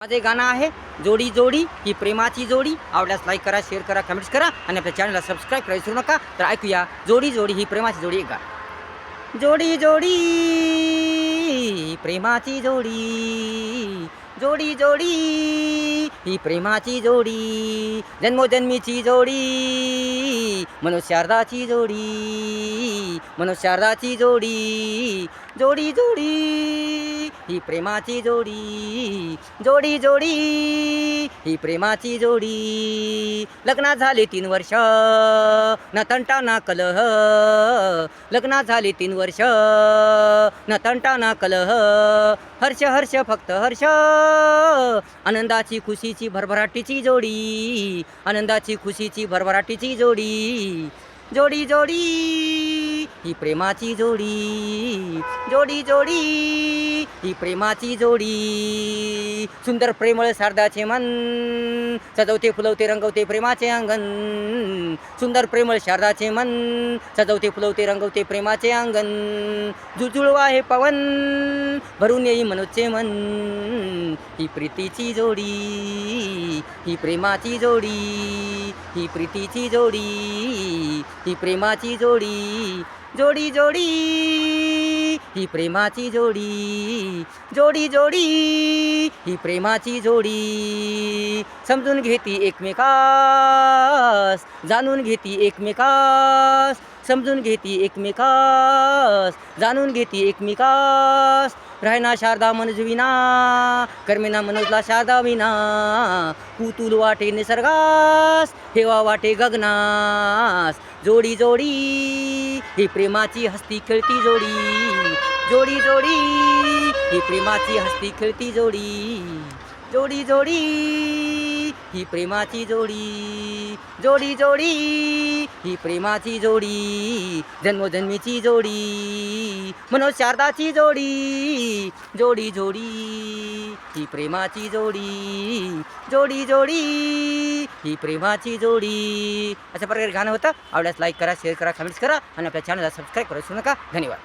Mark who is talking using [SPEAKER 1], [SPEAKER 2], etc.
[SPEAKER 1] माझे गाणं आहे जोडी जोडी ही प्रेमाची जोडी. आवडल्यास लाईक करा शेअर करा कमेंट्स करा आणि आपल्या चॅनलला सबस्क्राईब करायला विसरू नका. तर ऐकूया जोडी जोडी ही प्रेमाची जोडी एक गाणं. जोडी जोडी प्रेमाची जोडी. जोडी जोडी ही प्रेमाची जोडी. जन्मोजन्मीची जोडी मनुष्यार्धाची जोडी. मनुष्यार्धाची जोडी जोडी जोडी. ही प्रेमाची जोडी जोडी जोडी ही प्रेमाची जोडी. लग्नात झाले तीन वर्ष न तंटा ना कलह. लग्नात झाले तीन वर्ष न तंटा ना कलह. हर्ष हर्ष फक्त हर्ष. आनंदाची खुशीची भरभराटीची जोडी. आनंदाची खुशीची भरभराटीची जोडी. जोडी जोडी. ही प्रेमाची जोडी जोडी जोडी ही प्रेमाची जोडी. सुंदर प्रेमळ शारदाचे मन सजवते फुलवते रंगवते प्रेमाचे अंगण. सुंदर प्रेमळ शारदाचे मन सजवते फुलवते रंगवते प्रेमाचे अंगण. जुजुळवा हे पवन भरून येई मनोजचे मन. ही प्रीतीची जोडी ही प्रेमाची जोडी ही प्रीतीची जोडी ही प्रेमाची जोडी. जोडी जोडी. ही प्रेमाची जोडी. जोडी जोडी. ही प्रेमाची जोडी. समजून घेती एकमेकास जाणून घेती एकमेकास समजून घेती एकमेकास जाणून घेती एकमेकास. राहिना शारदा मनज विना कर्मेना मनोजला शारदा विना. कुतुल वाटे निसर्गास हेवा वाटे गगनास. जोडी जोडी ही प्रेमाची हस्ती खेळती जोडी. जोडी जोडी ही प्रेमाची हस्ती खेळती जोडी. जोडी जोडी. ही प्रेमाची जोडी जोडी जोडी ही प्रेमाची जोडी जन्मोजन्मीची जोडी म्हणून शारदाची जोडी जोडी जोडी ही प्रेमाची जोडी जोडी जोडी ही प्रेमाची जोडी. अशा प्रकारे गाणं होतं. आवडल्यास लाईक करा शेअर करा कमेंट्स करा आणि आपल्या चॅनलला सबस्क्राईब करू विसरू नका. धन्यवाद.